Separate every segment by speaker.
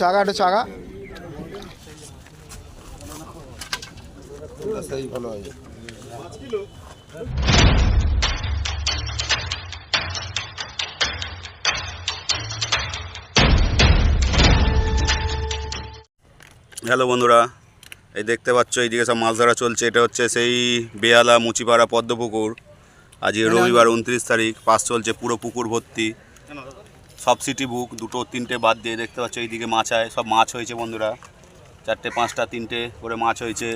Speaker 1: চাকা একটু চাকা
Speaker 2: ভালো হয়
Speaker 3: হ্যালো বন্ধুরা এই দেখতে পাচ্ছ এই এইদিকে সব মাছ ধরা চলছে। এটা হচ্ছে সেই বেয়ালা মুচিপাড়া পদ্মপুকুর। আজকে রবিবার উনত্রিশ তারিখ পাস চলছে পুরো পুকুর ভর্তি। সব সিটি বুক দুটো তিনটে বাদ দিয়ে দেখতে পাচ্ছ এইদিকে মাছ আয় সব মাছ হয়েছে বন্ধুরা। চারটে পাঁচটা তিনটে করে মাছ হয়েছে।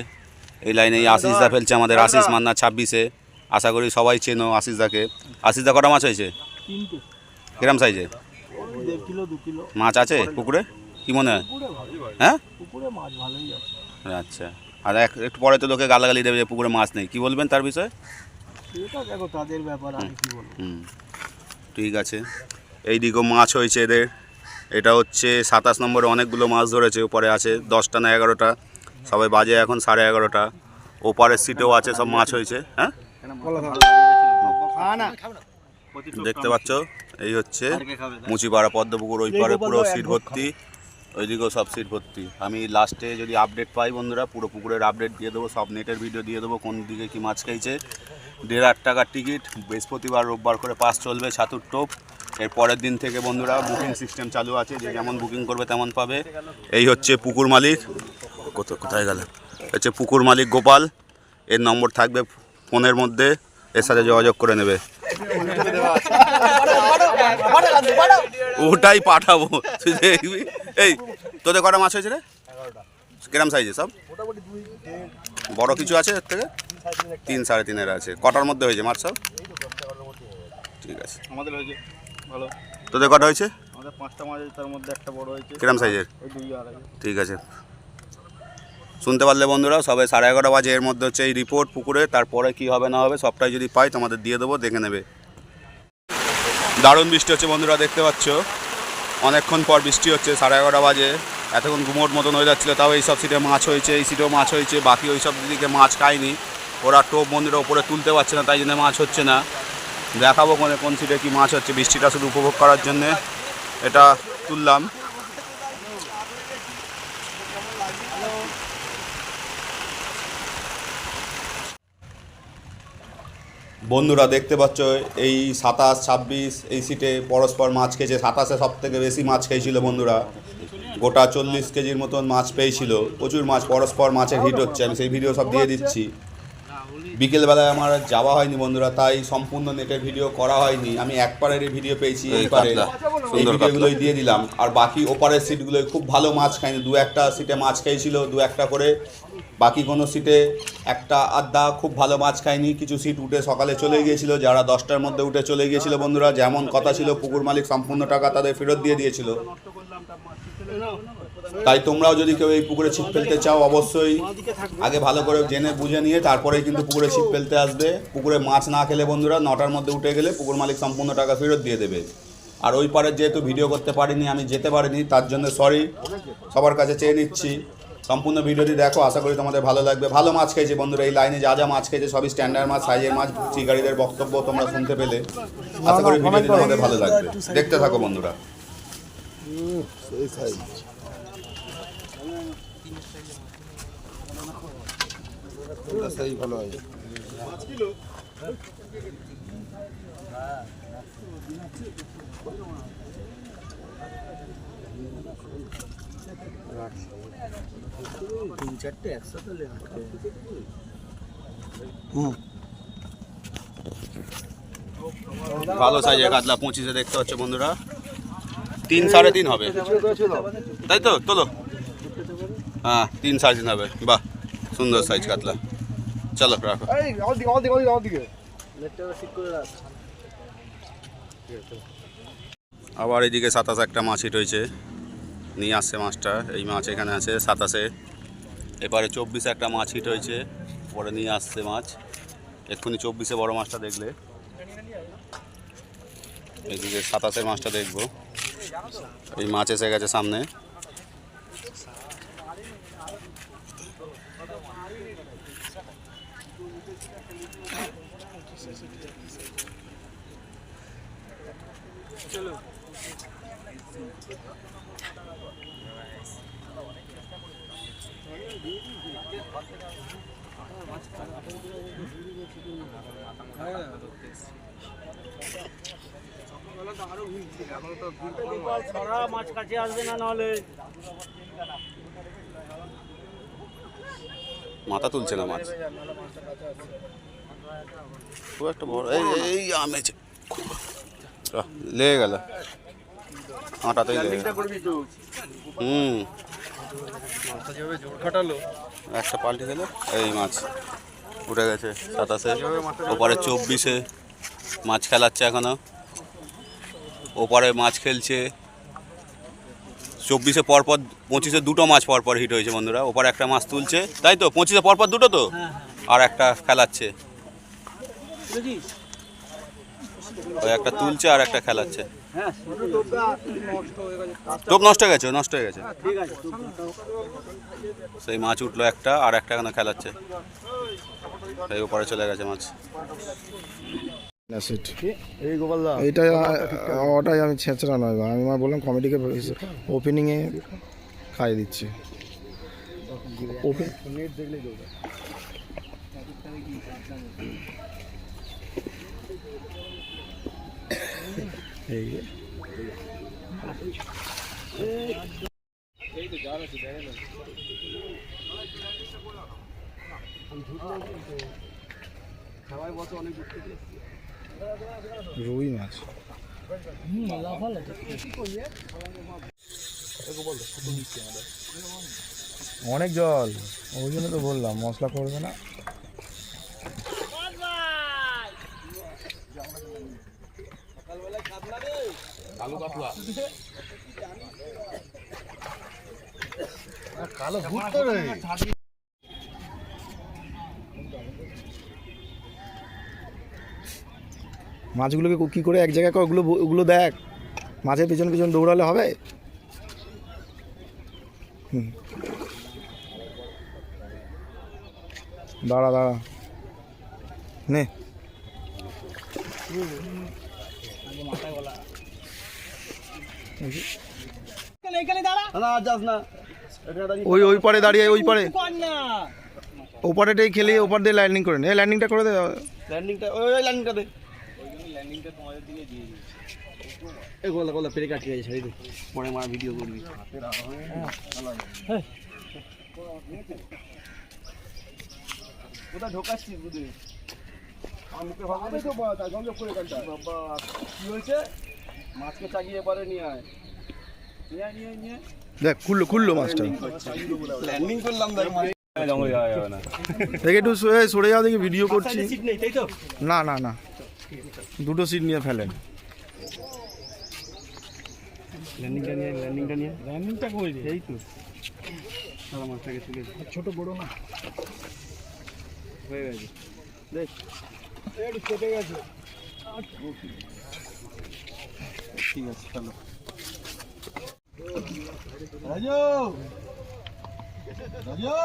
Speaker 3: এই লাইনে এই আশিসদা ফেলছে আমাদের আশিস মান্না ছাব্বিশে। আশা করি সবাই চেনো আশিসদাকে আশিসদা কটা মাছ হয়েছে? কিরম সাইজে মাছ আছে পুকুরে? কি মনে হয়? হ্যাঁ। আচ্ছা। আর এক একটু পরে তো লোকে গালাগালি দেবে যে পুকুরে মাছ নেই। কি বলবেন তার বিষয়ে?
Speaker 1: তাদের ব্যাপার আমি কি বলব।
Speaker 3: হুম। ঠিক আছে। এই দিকেও মাছ হয়েছে এদের। এটা হচ্ছে সাতাশ নম্বরে অনেকগুলো মাছ ধরেছে ওপারে আছে দশটা না এগারোটা। সবাই বাজে এখন সাড়ে এগারোটা। ওপারের সিটেও আছে সব মাছ হয়েছে হ্যাঁ? দেখতে পাচ্ছ এই হচ্ছে মুচিপাড়া পদ্মপুকুর ওই পারে পুরো সিট ভর্তি ওইদিকেও সব সিট ভর্তি। আমি লাস্টে যদি আপডেট পাই বন্ধুরা পুরো পুকুরের আপডেট দিয়ে দেবো সব নেটের ভিডিও দিয়ে দেবো কোন দিকে কি মাছ খাইছে দেড় আট টাকার টিকিট বৃহস্পতিবার রোববার করে পাস চলবে ছাতুর টোপ। এর পরের দিন থেকে বন্ধুরা বুকিং সিস্টেম চালু আছে, যে যেমন বুকিং করবে তেমন পাবে। এই হচ্ছে পুকুর মালিক। কোথায় গেল? হচ্ছে পুকুর মালিক গোপাল। এর নম্বর থাকবে ফোনের মধ্যে, এর সাথে যোগাযোগ করে নেবে। ওটাই পাঠাবো। এই, তোদের কটা মাছ হয়েছে রে? কিরম সাইজে সব? বড় কিছু আছে এর থেকে? তিন সাড়ে তিনের আছে। কটার মধ্যে হয়েছে মাছ সব? ঠিক আছে।
Speaker 2: আমাদের হয়েছে ভালো।
Speaker 3: তোদের কটা হয়েছে?
Speaker 2: আমাদের পাঁচটা মাছ তার মধ্যে একটা বড় হয়েছে।
Speaker 3: কিরম সাইজের
Speaker 2: ওই দুই আড়াই।
Speaker 3: ঠিক আছে। শুনতে পারলে বন্ধুরা সবাই সাড়ে এগারোটা বাজে এর মধ্যে হচ্ছে এই রিপোর্ট পুকুরে তারপরে কি হবে না হবে সবটাই যদি পাই তোমাদের দিয়ে দেবো দেখে নেবে। দারুণ বৃষ্টি হচ্ছে বন্ধুরা দেখতে পাচ্ছ। অনেকক্ষণ পর বৃষ্টি হচ্ছে সাড়ে এগারোটা বাজে। এতক্ষণ গুমোট মতন হয়ে যাচ্ছিল তাও এই সব সিটে মাছ হয়েছে এই সিটেও মাছ হয়েছে বাকি ওই সব দিকে মাছ খায়নি। ওরা টোপ মন্দিরের ওপরে তুলতে পারছে না তাই জন্য মাছ হচ্ছে না। দেখাবো কোনে কোন সিটে কি মাছ হচ্ছে। বৃষ্টিটা শুধু উপভোগ করার জন্যে এটা তুললাম। বন্ধুরা, দেখতে পাচ্ছ, এই সাতাশ, ছাব্বিশ, এই সিটে পরস্পর মাছ খেয়েছে। সাতাশে সব থেকে বেশি মাছ খেয়েছিল বন্ধুরা। গোটা চল্লিশ কেজির মতন মাছ পেয়েছিল। প্রচুর মাছ, পরস্পর মাছের হিট হচ্ছে। আমি সেই ভিডিও সব দিয়ে দিচ্ছি। বিকেলবেলায় আমার আর যাওয়া হয়নি বন্ধুরা তাই সম্পূর্ণ নেটের ভিডিও করা হয়নি। আমি এক পারেরই ভিডিও পেয়েছি এই পারে এই ভিডিওগুলোই দিয়ে দিলাম। আর বাকি ওপারের সিটগুলোই খুব ভালো মাছ খায়নি দু একটা সিটে মাছ খেয়েছিল দু একটা করে। বাকি কোনো সিটে একটা আধা খুব ভালো মাছ খায়নি কিছু সিট উঠে সকালে চলে গিয়েছিল যারা দশটার মধ্যে উঠে চলে গিয়েছিল বন্ধুরা যেমন কথা ছিল পুকুর মালিক সম্পূর্ণ টাকা তাদের ফেরত দিয়ে দিয়েছিল। তাই তোমরাও যদি কেউ এই পুকুরে ছিপ ফেলতে চাও, অবশ্যই আগে ভালো করে জেনে বুঝে নিয়ে তারপরেই কিন্তু পুকুরে ছিপ ফেলতে আসবে। পুকুরে মাছ না খেলে বন্ধুরা নটার মধ্যে উঠে গেলে পুকুর মালিক সম্পূর্ণ টাকা ফেরত দিয়ে দেবে। আর ওই পারে যেহেতু ভিডিও করতে পারিনি, আমি যেতে পারিনি, তার জন্য সরি সবার কাছে চেয়ে নিচ্ছি। সম্পূর্ণ ভিডিওটি দেখো, আশা করি তোমাদের ভালো লাগবে। ভালো মাছ খেয়েছে বন্ধুরা, এই লাইনে যা যা মাছ খেয়েছে সবই স্ট্যান্ডার্ড মাছ সাইজের মাছ, শিকারীদের বক্তব্য তোমরা শুনতে পেলে। আশা করি ভিডিওটি তোমাদের ভালো লাগবে। দেখতে থাকো বন্ধুরা।
Speaker 2: সেই ভালো হয়।
Speaker 3: ভালো সাইজের কাতলা পঁচিশে দেখতে হচ্ছে বন্ধুরা। তিন সাড়ে তিন হবে। তাই তো? তোলো। হ্যাঁ তিন সাড়ে তিন হবে। বাহ, সুন্দর সাইজ কাতলা চলো রাখো। আবার এইদিকে সাতাশ একটা মাছ হিট হয়েছে। নিয়ে আসছে মাছটা। এই মাছ এখানে আছে সাতাশে। এবারে চব্বিশে একটা মাছ হিট হয়েছে। পরে নিয়ে আসছে মাছ। এক্ষুনি চব্বিশে বড় মাছটা দেখলে। এইদিকে সাতাশের মাছটা দেখব। এই মাছ এসে গেছে সামনে। চলো।
Speaker 1: আরও ঘুরছি এখন তো ছড়া মাছ কাছে আসবে না নাহলে
Speaker 3: মাথা তুলছে না মাছ। খুব একটা বড় এই এই আমেছে লেগে গেল। আটাতেই লেগে হুম। একটা পাল্টে গেল এই মাছ উঠে গেছে সাতাশে। ওপারে চব্বিশে। মাছ খেলাচ্ছে এখনও। ওপারে মাছ খেলছে। চব্বিশে পরপর পঁচিশে দুটো মাছ পরপর হিট হয়েছে বন্ধুরা। ওপারে একটা মাছ তুলছে। তাই তো? পঁচিশে পরপর দুটো তো? আর একটা খেলাচ্ছে। ওই একটা তুলছে আর একটা খেলাচ্ছে।
Speaker 1: হ্যাঁ নষ্ট হয়ে গেছে
Speaker 3: টোপ নষ্ট হয়ে গেছে। নষ্ট হয়ে গেছে।
Speaker 1: ঠিক আছে
Speaker 3: সেই মাছ উঠল একটা আর একটা কেন খেলাচ্ছে? সেই ওপারে চলে গেছে মাছ।
Speaker 2: এই
Speaker 4: ওটাই আমি ছেঁচড়া নয় আমি মা বললাম কমেডিকে ওপেনিংয়ে খাইয়ে দিচ্ছি। ওপেন এই যে। রুই মাছ। অনেক জল। ওই জন্য তো বললাম মশলা করবে না।
Speaker 2: কালো ভূত তো
Speaker 4: মাছগুলোকে কী করে এক জায়গায় কর ওগুলো ওগুলো দেখ। মাছের পিছন পিছন দৌড়ালে হবে? হুম। দাঁড়া দাঁড়া। নে। ওই ওই পারে দাঁড়িয়ে, ওই পারে। ওপারেটাই খেলে ওপার দিয়ে ল্যান্ডিং করে নে। ল্যান্ডিংটা করে দে।
Speaker 2: ল্যান্ডিংটা ওই ল্যান্ডিংটা ওই ল্যান্ডিংটা দে এই গোলা গোলা পেরে গেছে ভিডিও করবি। কোথায় ঢোকাচ্ছিস বুঝি আমার মুখে তো বা তার গন্ধ করে কাটা বাবা কি হয়েছে? মাছকে চাগিয়ে এবারে নিয়ে আয়। নিয়ে আয় নিয়ে নিয়ে
Speaker 4: দেখ খুললো খুললো মাছটা।
Speaker 2: ল্যান্ডিং করলাম দেখ মাছ
Speaker 4: দেখে একটু সরে- সরে যাও দেখি ভিডিও করছি।
Speaker 1: সিট নেই তাই তো?
Speaker 4: না না না। দুটো সিট নিয়ে ফেলেন।
Speaker 2: ল্যান্ডিংটা নিয়ে ল্যান্ডিংটা নিয়ে।
Speaker 1: ল্যান্ডিংটা
Speaker 2: এই তো। সারা মাছটাকে তুলে দে।
Speaker 1: ছোট বড় না।
Speaker 2: হয়ে গেছে। দেখ।
Speaker 1: একটু কেটে গেছে।
Speaker 2: ঠিক আছে চলো। রাজু! রাজু!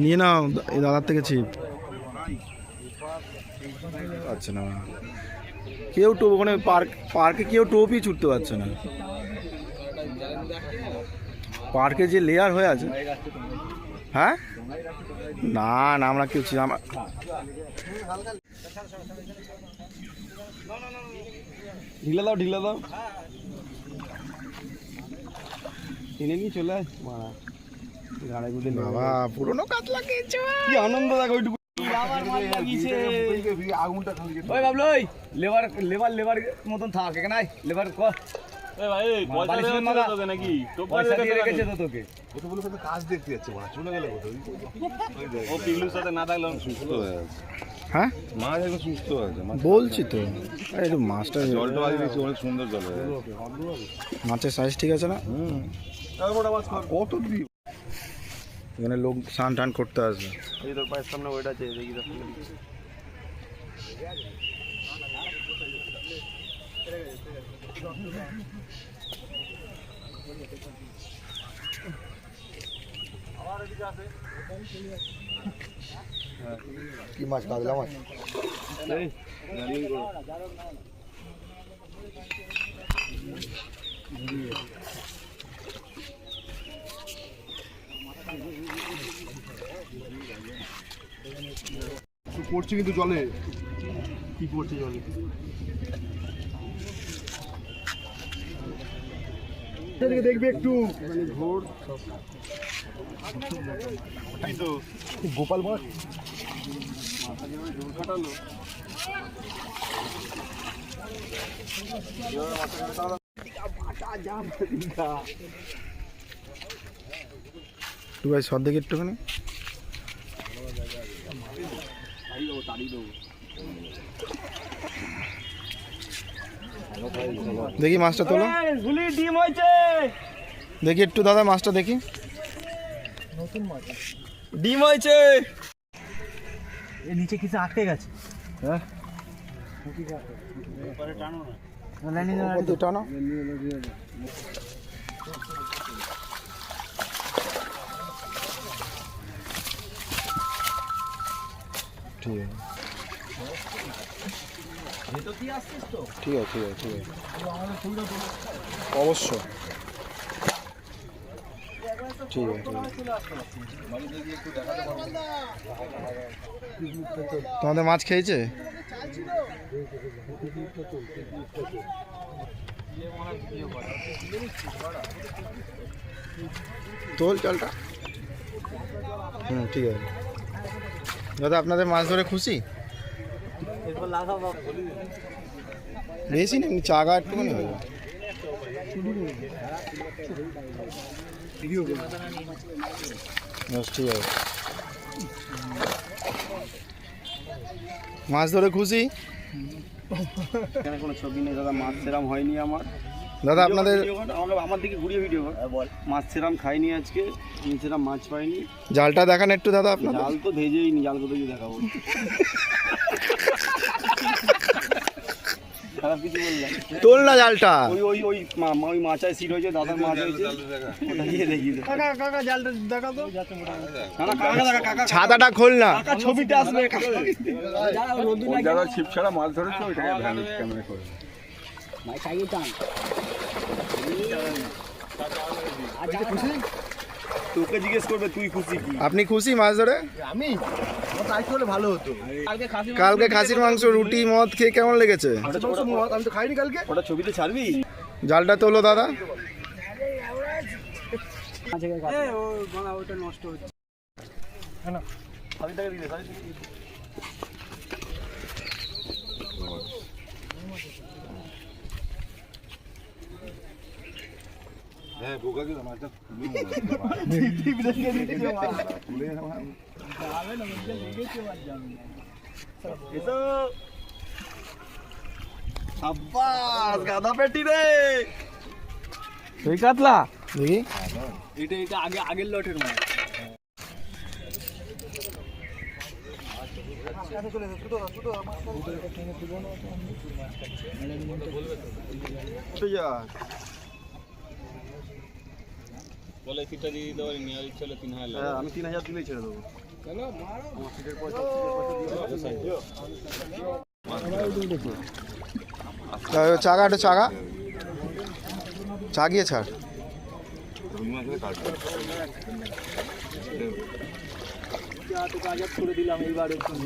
Speaker 4: নিয়ে নাও এই দাদার থেকে ছিপ। আচ্ছা না। কেউ টোপ ওখানে পার্ক পার্কে কেউ টোপই ছুটতে পারছে না। পার্কে যে লেয়ার হয়ে আছে। হ্যাঁ? না না আমরা কেউ ছি- আমরা
Speaker 2: ঢিলা দাও ঢিলা দাও। টেনে নিয়ে চলে আয়। মারা।
Speaker 4: বাবা পুরোনো কাজ লাগিয়েছে।
Speaker 2: কি আনন্দ দেখো ওইটুকু। আগুনটা
Speaker 1: লেবার লেবার লেবার মতন থাক এখানে লেবার কর বালিশ নিয়ে মাগা। পয়সা দিয়ে রেখেছে তো তোকে।
Speaker 2: ওটা বলে কোথাও কাজ দেখতে যাচ্ছে মারা চলে গেলে কোথাও
Speaker 5: ও পিগলুর সাথে না থাকলে সুস্থ হয়ে আছে
Speaker 4: হ্যাঁ?
Speaker 5: মাছ একদম সুস্থ আছে
Speaker 4: বলছি তো। আরে মাছটা
Speaker 5: জলটা দিয়েছি অনেক সুন্দর জল
Speaker 4: মাছের সাইজ ঠিক আছে না?
Speaker 2: কত দিবি
Speaker 4: এখানে লোক স্নান টান করতে আসবে।
Speaker 2: এই তোর পায়ের সামনে ওইটা আছে দেখি দেখি
Speaker 4: কি মাছ কাতলা মাছ?
Speaker 2: পড়ছে কিন্তু জলে। কি পড়ছে জলে? দেখবি একটু। মানে ঘোর গোপাল মাছ
Speaker 4: তুই ভাই সর দেখি একটুখানি। দেখি মাছটা তোলো। দেখি একটু দাদা মাছটা দেখি।
Speaker 1: ডিম হয়েছে। নিচে কিছু আটকে গেছে।
Speaker 4: উপর দিয়ে টানো। ঠিক আছে। ঠিক আছে ঠিক আছে ঠিক আছে। অবশ্য ঠিক আছে তোমাদের মাছ খেয়েছে? তোল চালটা। হুম, ঠিক আছে। দাদা, আপনাদের মাছ ধরে খুশি? বেশি না চা চাগা একটুখানি হয়ে যাবে বেশ, ঠিক আছে মাছ ধরে খুশি?
Speaker 2: এখানে কোনো ছবি নেই দাদা মাছ সেরাম হয়নি আমার।
Speaker 4: দাদা আপনাদের
Speaker 2: ভিডিও আমার দিকে ঘুরিয়ে ভিডিও কর। বল। মাছ সেরাম খাইনি আজকে সেরাম মাছ পাইনি।
Speaker 4: জালটা দেখান একটু দাদা আপনার
Speaker 2: জাল তো ভেজেই নি জাল কোথায় গিয়ে দেখাবো? খারাপ কিছু বললাম
Speaker 4: তোল না জালটা।
Speaker 2: ওই ওই ওই ওই মাচায় সিট হয়েছে দাদার মাছ হয়েছে ওটা গিয়ে দেখি। কাকা কাকা জালটা দেখা তো।
Speaker 4: ছাতাটা খোল না।
Speaker 2: কাকা ছবিতে আসবে
Speaker 5: যারা ছিপ ছাড়া মাছ ধরেছে ওইটাকে ভ্যান ক্যামেরা করে।
Speaker 2: তোকে জিজ্ঞেস করবে তুই খুশি কি?
Speaker 4: আপনি খুশি মাছ ধরে?
Speaker 2: আমি?
Speaker 4: কালকে খাসির মাংস রুটি মদ খেয়ে কেমন লেগেছে?
Speaker 2: আমি তো খাইনি কালকে ওটা ছবিতে ছাড়বি?
Speaker 4: জালটা তোলো দাদা।
Speaker 5: হ্যাঁ বোকা কি মাছটা
Speaker 2: এসো। আব্বাস গাদা পেটি রে।
Speaker 1: এই কাতলা
Speaker 4: দেখি।
Speaker 1: এটা এটা আগে আগের লটের মাছ
Speaker 2: উঠে যা।
Speaker 5: বলে সিটটা দিয়ে দিতে পারি নিয়ে চলে তিন হাজার
Speaker 2: হ্যাঁ, আমি তিন হাজার দিলেই ছেড়ে দেবো।
Speaker 4: তা চাগা একটু চাগা চাগিয়ে ছাড়।
Speaker 5: রুই মাছের কাটবে।
Speaker 1: তোকে আজাদ করে দিলাম এইবারের জন্য।